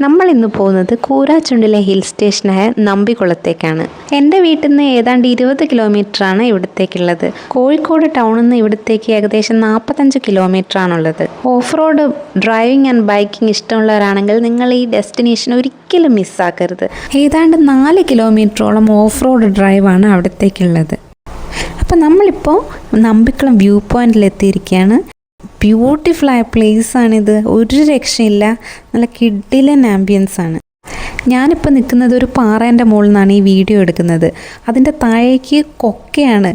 നമ്മൾ ഇന്ന് പോകുന്നത് കൂരാച്ചുണ്ടിലെ ഹിൽ സ്റ്റേഷനായ നമ്പികുളത്തേക്കാണ്. എന്റെ വീട്ടിൽ നിന്ന് ഏതാണ്ട് ഇരുപത് ആണ് ഇവിടത്തേക്കുള്ളത്. കോഴിക്കോട് ടൗണിൽ നിന്ന് ഇവിടത്തേക്ക് ഏകദേശം നാൽപ്പത്തഞ്ച് കിലോമീറ്റർ ആണുള്ളത് off road driving and biking ഇഷ്ടമുള്ളവരാണെങ്കിൽ നിങ്ങൾ ഈ ഡെസ്റ്റിനേഷൻ ഒരിക്കലും മിസ്സാക്കരുത്. ഏതാണ്ട് നാല് കിലോമീറ്ററോളം ഓഫ് റോഡ് ഡ്രൈവാണ് അവിടത്തേക്കുള്ളത്. അപ്പോൾ നമ്മളിപ്പോൾ നമ്പിക്കുളം വ്യൂ പോയിന്റിൽ എത്തിയിരിക്കുകയാണ് ബ്യൂട്ടിഫുൾ ആയ പ്ലേസ് ആണിത്. ഒരു രക്ഷയില്ല. നല്ല കിഡിലൻ ആംബിയൻസ് ആണ്. ഞാനിപ്പോൾ നിൽക്കുന്നത് ഒരു പാറേന്റെ മുകളിൽ നിന്നാണ് ഈ വീഡിയോ എടുക്കുന്നത്. അതിന്റെ താഴേക്ക് കൊക്കയാണ്.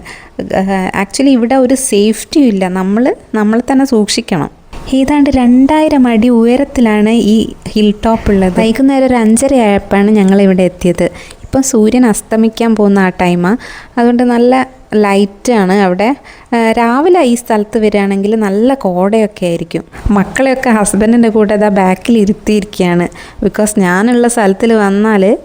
ആക്ച്വലി ഇവിടെ ഒരു സേഫ്റ്റിയും ഇല്ല. നമ്മൾ നമ്മളെ തന്നെ സൂക്ഷിക്കണം. ഏതാണ്ട് രണ്ടായിരം അടി ഉയരത്തിലാണ് ഈ ഹിൽ ടോപ്പ് ഉള്ളത്. വൈകുന്നേരം ഒരു അഞ്ചര ആയപ്പോഴാണ് ഞങ്ങൾ ഇവിടെ എത്തിയത്. ഇപ്പം സൂര്യൻ അസ്തമിക്കാൻ പോകുന്ന ആ ടൈമാണ് അതുകൊണ്ട് നല്ല ലൈറ്റാണ് അവിടെ. രാവിലെ ഈ സ്ഥലത്ത് വരികയാണെങ്കിൽ നല്ല കോടയൊക്കെ ആയിരിക്കും. മക്കളെയൊക്കെ ഹസ്ബൻഡിന്റെ കൂടെ ഇതാ ബാക്കിൽ ഇരുത്തിയിരിക്കുകയാണ്. ബിക്കോസ് ഞാനുള്ള സ്ഥലത്തിൽ വന്നാൽ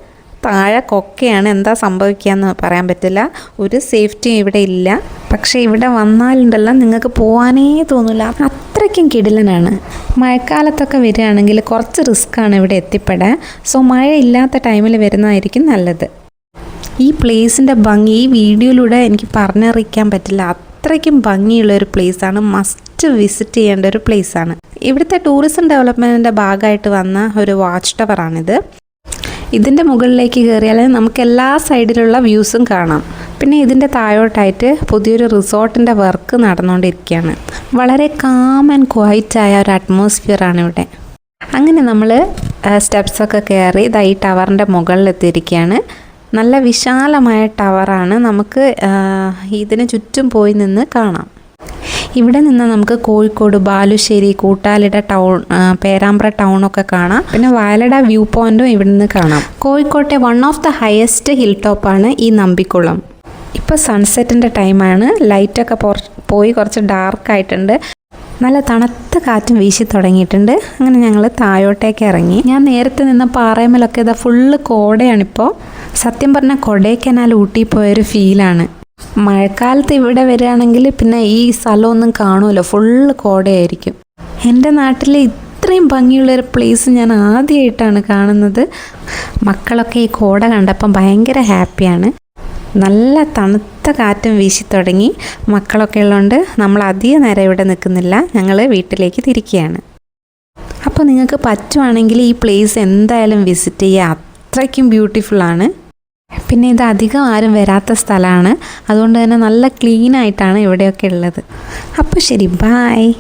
താഴെ കൊക്കയാണ് എന്താ സംഭവിക്കുകയെന്ന് പറയാൻ പറ്റില്ല. ഒരു സേഫ്റ്റിയും ഇവിടെ ഇല്ല. പക്ഷേ ഇവിടെ വന്നാലുണ്ടല്ലോ നിങ്ങൾക്ക് പോകാനേ തോന്നില്ല അത്രയ്ക്കും കിടിലനാണ്. മഴക്കാലത്തൊക്കെ വരികയാണെങ്കിൽ കുറച്ച് റിസ്ക്കാണ് ഇവിടെ എത്തിപ്പെടാൻ. സോ മഴ ഇല്ലാത്ത ടൈമിൽ വരുന്നതായിരിക്കും നല്ലത്. ഈ പ്ലേസിന്റെ ഭംഗി ഈ വീഡിയോയിലൂടെ എനിക്ക് പറഞ്ഞറിയിക്കാൻ പറ്റില്ല. അത്രയ്ക്കും ഭംഗിയുള്ള ഒരു പ്ലേസാണ് മസ്റ്റ് വിസിറ്റ് ചെയ്യേണ്ട ഒരു പ്ലേസാണ് ഇവിടുത്തെ ടൂറിസം ഡെവലപ്മെന്റിന്റെ ഭാഗമായിട്ട് വന്ന ഒരു വാച്ച് ടവറാണിത് ഇതിന്റെ മുകളിലേക്ക് കയറിയാൽ നമുക്ക് എല്ലാ സൈഡിലുള്ള വ്യൂസും കാണാം. പിന്നെ ഇതിന്റെ താഴോട്ടായിട്ട് പുതിയൊരു റിസോർട്ടിന്റെ വർക്ക് നടന്നുകൊണ്ടിരിക്കുകയാണ്. വളരെ കാം ആൻഡ് ക്വൈറ്റ് ആയ ഒരു അറ്റ്മോസ്ഫിയറാണ് ഇവിടെ. അങ്ങനെ നമ്മൾ സ്റ്റെപ്സൊക്കെ കയറി ഇതാ ഈ ടവറിന്റെ മുകളിലെത്തിയിരിക്കുകയാണ് നല്ല വിശാലമായ ടവറാണ് നമുക്ക് ഇതിന് ചുറ്റും പോയി നിന്ന് കാണാം. ഇവിടെ നിന്ന് നമുക്ക് കോഴിക്കോട് ബാലുശ്ശേരി കൂട്ടാലിട ടൗൺ പേരാമ്പ്ര ടൗണൊക്കെ കാണാം. പിന്നെ വയലട വ്യൂ പോയിന്റും ഇവിടെ നിന്ന് കാണാം. കോഴിക്കോട്ടെ one of the highest hill ടോപ്പാണ് ഈ നമ്പിക്കുളം. ഇപ്പോൾ സൺസെറ്റിന്റെ ടൈമാണ് ലൈറ്റൊക്കെ പോയി കുറച്ച് ഡാർക്കായിട്ടുണ്ട് നല്ല തണുത്ത കാറ്റും വീശി തുടങ്ങിയിട്ടുണ്ട്. അങ്ങനെ ഞങ്ങൾ താഴോട്ടേക്ക് ഇറങ്ങി. ഞാൻ നേരത്തെ നിന്ന പാറയമ്മലൊക്കെ ഇതാ ഫുള്ള് കോടയാണിപ്പോൾ സത്യം പറഞ്ഞാൽ കൊടൈക്കനാൽ ഊട്ടി പോയൊരു ഫീലാണ്. മഴക്കാലത്ത് ഇവിടെ വരികയാണെങ്കിൽ പിന്നെ ഈ സ്ഥലമൊന്നും കാണുമല്ലോ ഫുള്ള് കോടയായിരിക്കും. എന്റെ നാട്ടിൽ ഇത്രയും ഭംഗിയുള്ളൊരു പ്ലേസ് ഞാൻ ആദ്യമായിട്ടാണ് കാണുന്നത്. മക്കളൊക്കെ ഈ കോട കണ്ടപ്പം ഭയങ്കര ഹാപ്പിയാണ് നല്ല തണുത്ത കാറ്റും വീശി തുടങ്ങി മക്കളൊക്കെ ഉള്ളതുകൊണ്ട് നമ്മൾ അധിക നേരം ഇവിടെ നിൽക്കുന്നില്ല. ഞങ്ങൾ വീട്ടിലേക്ക് തിരിക്കുകയാണ്. അപ്പോൾ നിങ്ങൾക്ക് പറ്റുവാണെങ്കിൽ ഈ പ്ലേസ് എന്തായാലും വിസിറ്റ് ചെയ്യുക. അത്രയ്ക്കും ബ്യൂട്ടിഫുള്ളാണ് പിന്നെ ഇത് അധികം ആരും വരാത്ത സ്ഥലമാണ്. അതുകൊണ്ട് തന്നെ നല്ല ക്ലീൻ ആയിട്ടാണ് ഇവിടെയൊക്കെ ഉള്ളത്. അപ്പോൾ ശരി ബായ്